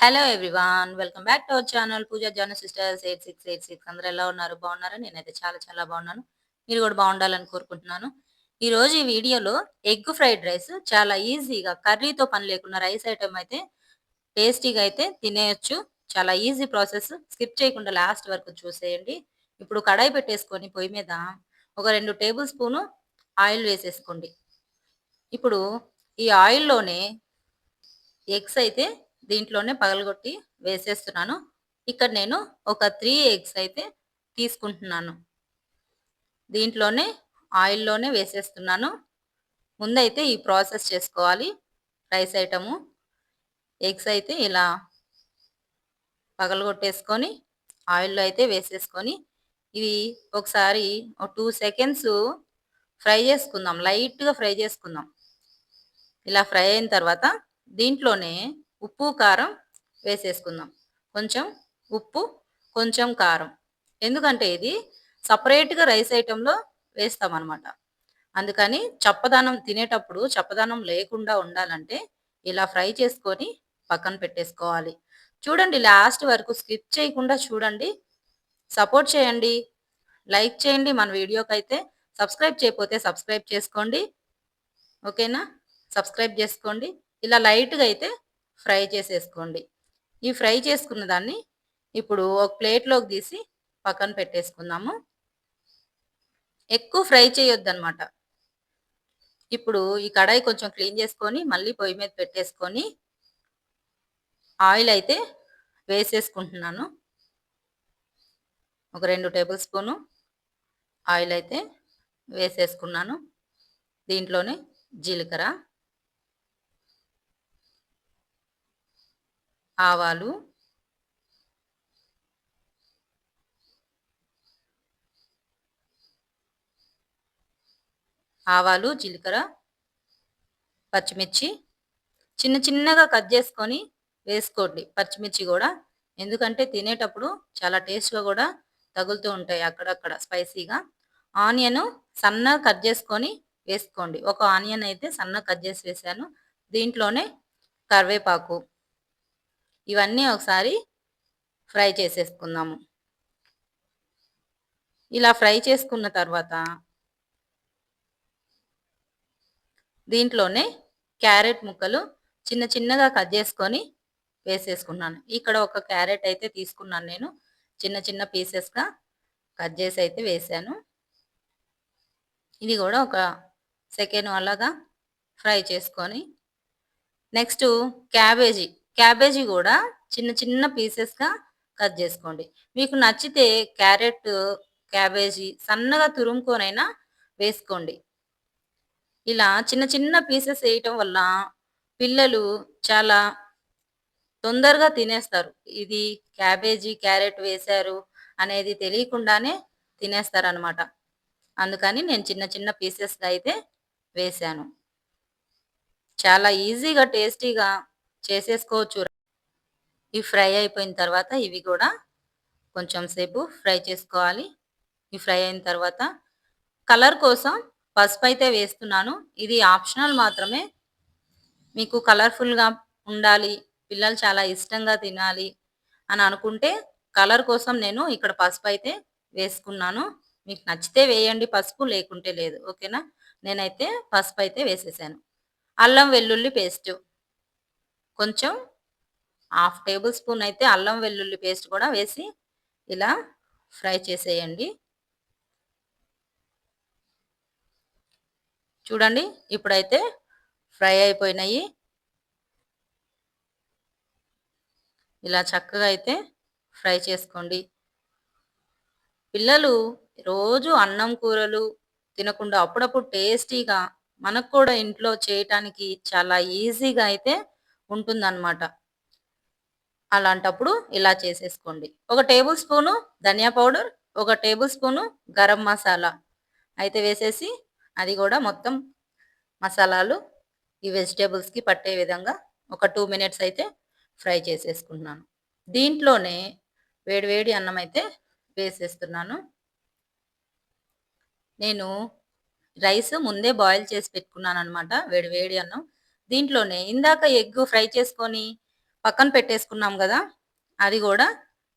Hello everyone welcome back to our channel Pooja Jana sisters eight six eight six అందరూ ఎలా ఉన్నారు? బాగున్నారా? నేనైతే చాలా చాలా బాగున్నాను. మీరు కూడా బాగుండాలని కోరుకుంటున్నాను. ఈరోజు ఈ వీడియోలో ఎగ్ ఫ్రైడ్ రైస్ చాలా ఈజీగా కర్రీతో పని లేకుండా రైస్ ఐటమ్ అయితే టేస్టీగా అయితే తినేయచ్చు. చాలా ఈజీ ప్రాసెస్ స్కిప్ చేయకుండా లాస్ట్ వరకు చూసేయండి. ఇప్పుడు కడాయి పెట్టేసుకొని పొయ్యి మీద ఒక రెండు టేబుల్ స్పూను ఆయిల్ వేసేసుకోండి. ఇప్పుడు ఈ ఆయిల్లోనే ఎగ్స్ అయితే దీంట్లోనే పగలగొట్టి వేసేస్తున్నాను. ఇక్కడ నేను ఒక త్రీ ఎగ్స్ అయితే తీసుకుంటున్నాను. దీంట్లోనే ఆయిల్లోనే వేసేస్తున్నాను. ముందైతే ఈ ప్రాసెస్ చేసుకోవాలి. రైస్ ఐటము ఎగ్స్ అయితే ఇలా పగలగొట్టేసుకొని ఆయిల్లో అయితే వేసేసుకొని ఇవి ఒకసారి ఒక టూ సెకండ్స్ ఫ్రై చేసుకుందాం. లైట్గా ఫ్రై చేసుకుందాం. ఇలా ఫ్రై అయిన తర్వాత దీంట్లోనే ఉప్పు కారం వేసేసుకుందాం. కొంచెం ఉప్పు కొంచెం కారం. ఎందుకంటే ఇది సపరేట్గా రైస్ ఐటెంలో వేస్తామన్నమాట. అందుకని చప్పదానం తినేటప్పుడు చప్పదానం లేకుండా ఉండాలంటే ఇలా ఫ్రై చేసుకొని పక్కన పెట్టేసుకోవాలి. చూడండి లాస్ట్ వరకు స్కిప్ చేయకుండా చూడండి. సపోర్ట్ చేయండి. లైక్ చేయండి మన వీడియోకి అయితే సబ్స్క్రైబ్ చేయకపోతే సబ్స్క్రైబ్ చేసుకోండి. ఓకేనా? సబ్స్క్రైబ్ చేసుకోండి. ఇలా లైట్గా అయితే ఫ్రై చేసేసుకోండి. ఈ ఫ్రై చేసుకున్న దాన్ని ఇప్పుడు ఒక ప్లేట్లోకి తీసి పక్కన పెట్టేసుకుందాము. ఎక్కువ ఫ్రై చేయొద్దనమాట ఇప్పుడు ఈ కడాయి కొంచెం క్లీన్ చేసుకొని మళ్ళీ పొయ్యి మీద పెట్టేసుకొని ఆయిల్ అయితే వేసేసుకుంటున్నాను. ఒక రెండు టేబుల్ స్పూను ఆయిల్ అయితే వేసేసుకున్నాను. దీంట్లోనే జీలకర్ర ఆవాలు ఆవాలు జీలకర్ర పచ్చిమిర్చి. చిన్న చిన్నగా కట్ చేసుకొని వేసుకోండి పచ్చిమిర్చి కూడా. ఎందుకంటే తినేటప్పుడు చాలా టేస్ట్గా కూడా తగులుతూ ఉంటాయి అక్కడక్కడ స్పైసీగా. ఆనియన్ సన్నగా కట్ చేసుకొని వేసుకోండి. ఒక ఆనియన్ అయితే సన్నగా కట్ చేసి వేసాను. దీంట్లోనే కరివేపాకు. ఇవన్నీ ఒకసారి ఫ్రై చేసేసుకుందాము. ఇలా ఫ్రై చేసుకున్న తర్వాత దీంట్లోనే క్యారెట్ ముక్కలు చిన్న చిన్నగా కట్ చేసుకొని వేసేసుకున్నాను. ఇక్కడ ఒక క్యారెట్ అయితే తీసుకున్నాను నేను. చిన్న చిన్న పీసెస్గా కట్ చేసి అయితే వేసాను. ఇది కూడా ఒక సెకండ్ అలాగా ఫ్రై చేసుకొని నెక్స్ట్ క్యాబేజీ క్యాబేజీ కూడా చిన్న చిన్న పీసెస్గా కట్ చేసుకోండి. మీకు నచ్చితే క్యారెట్ క్యాబేజీ సన్నగా తురుముకొనైనా వేసుకోండి. ఇలా చిన్న చిన్న పీసెస్ వేయటం వల్ల పిల్లలు చాలా తొందరగా తినేస్తారు. ఇది క్యాబేజీ క్యారెట్ వేశారు అనేది తెలియకుండానే తినేస్తారు అనమాట అందుకని నేను చిన్న చిన్న పీసెస్గా అయితే వేశాను. చాలా ఈజీగా టేస్టీగా చేసేసుకోవచ్చు. ఇవి ఫ్రై అయిపోయిన తర్వాత ఇవి కూడా కొంచెం సేపు ఫ్రై చేసుకోవాలి. ఇవి ఫ్రై అయిన తర్వాత కలర్ కోసం పసుపు అయితే వేస్తున్నాను. ఇది ఆప్షనల్ మాత్రమే. మీకు కలర్ఫుల్గా ఉండాలి. పిల్లలు చాలా ఇష్టంగా తినాలి అని అనుకుంటే కలర్ కోసం నేను ఇక్కడ పసుపు అయితే వేసుకున్నాను. మీకు నచ్చితే వేయండి. పసుపు లేకుంటే లేదు. ఓకేనా? నేనైతే పసుపు అయితే వేసేసాను. అల్లం వెల్లుల్లి పేస్ట్. కొంచెం హాఫ్ టేబుల్ స్పూన్ అయితే అల్లం వెల్లుల్లి పేస్ట్ కూడా వేసి ఇలా ఫ్రై చేసేయండి. చూడండి ఇప్పుడైతే ఫ్రై అయిపోయినాయి. ఇలా చక్కగా అయితే ఫ్రై చేసుకోండి. పిల్లలు రోజు అన్నం కూరలు తినకుండా అప్పుడప్పుడు టేస్టీగా మనకు కూడా ఇంట్లో చేయటానికి చాలా ఈజీగా అయితే ఉంటుందన్నమాట. అలాంటప్పుడు ఇలా చేసేసుకోండి. ఒక టేబుల్ స్పూను ధనియా పౌడర్ ఒక టేబుల్ స్పూను గరం మసాలా. అయితే వేసేసి అది కూడా మొత్తం మసాలాలు ఈ వెజిటేబుల్స్కి పట్టే విధంగా ఒక టూ మినిట్స్ అయితే ఫ్రై చేసేసుకుంటున్నాను. దీంట్లోనే వేడివేడి అన్నం అయితే వేసేస్తున్నాను. నేను రైస్ ముందే బాయిల్ చేసి పెట్టుకున్నాను అనమాట వేడి వేడి అన్నం. దీంట్లోనే ఇందాక ఎగ్ ఫ్రై చేసుకొని పక్కన పెట్టేసుకున్నాం కదా అది కూడా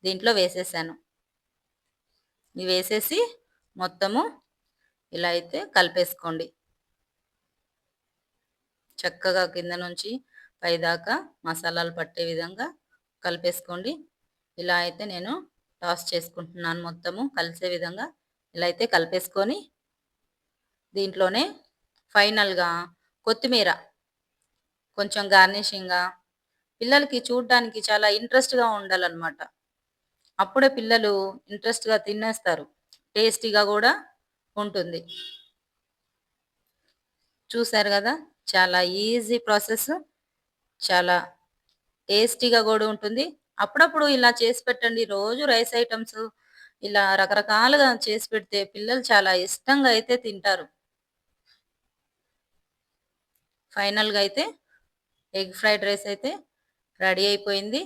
దీంట్లో వేసేసాను. ఇవి వేసేసి మొత్తము ఇలా అయితే కలిపేసుకోండి. చక్కగా కింద నుంచి పైదాకా మసాలాలు పట్టే విధంగా కలిపేసుకోండి. ఇలా అయితే నేను టాస్ చేసుకుంటున్నాను మొత్తము కలిసే విధంగా ఇలా అయితే కలిపేసుకొని దీంట్లోనే ఫైనల్గా కొత్తిమీర కొంచెం గార్నిషింగ్గా పిల్లలకి చూడడానికి చాలా ఇంట్రెస్ట్గా ఉండాలన్నమాట. అప్పుడే పిల్లలు ఇంట్రెస్ట్గా తినేస్తారు. టేస్టీగా కూడా ఉంటుంది. చూసారు కదా? చాలా ఈజీ ప్రాసెస్. చాలా టేస్టీగా కూడా ఉంటుంది. అప్పుడప్పుడు ఇలా చేసి పెట్టండి. రోజు రైస్ ఐటమ్స్ ఇలా రకరకాలుగా చేసి పెడితే పిల్లలు చాలా ఇష్టంగా అయితే తింటారు. ఫైనల్గా అయితే ఎగ్ ఫ్రైడ్ రైస్ అయితే రెడీ అయిపోయింది.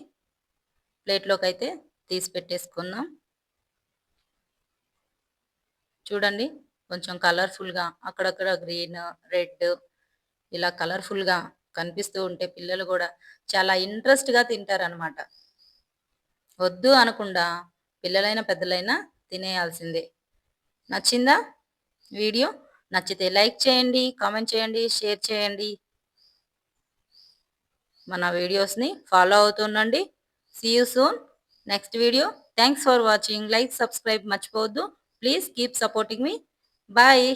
ప్లేట్లోకి అయితే తీసి పెట్టేసుకుందాం. చూడండి కొంచెం కలర్ఫుల్గా అక్కడక్కడ గ్రీన్ రెడ్ ఇలా కలర్ఫుల్గా కనిపిస్తూ ఉంటే పిల్లలు కూడా చాలా ఇంట్రెస్ట్గా తింటారనమాట వద్దు అనకుండా పిల్లలైనా పెద్దలైనా తినేయాల్సిందే. నచ్చిందా వీడియో? నచ్చితే లైక్ చేయండి కామెంట్ చేయండి షేర్ చేయండి. మన వీడియోస్ని follow అవుతుండండి. See you soon next video thanks for watching like subscribe మర్చిపోవద్దు. ప్లీజ్ కీప్ సపోర్టింగ్ మీ బాయ్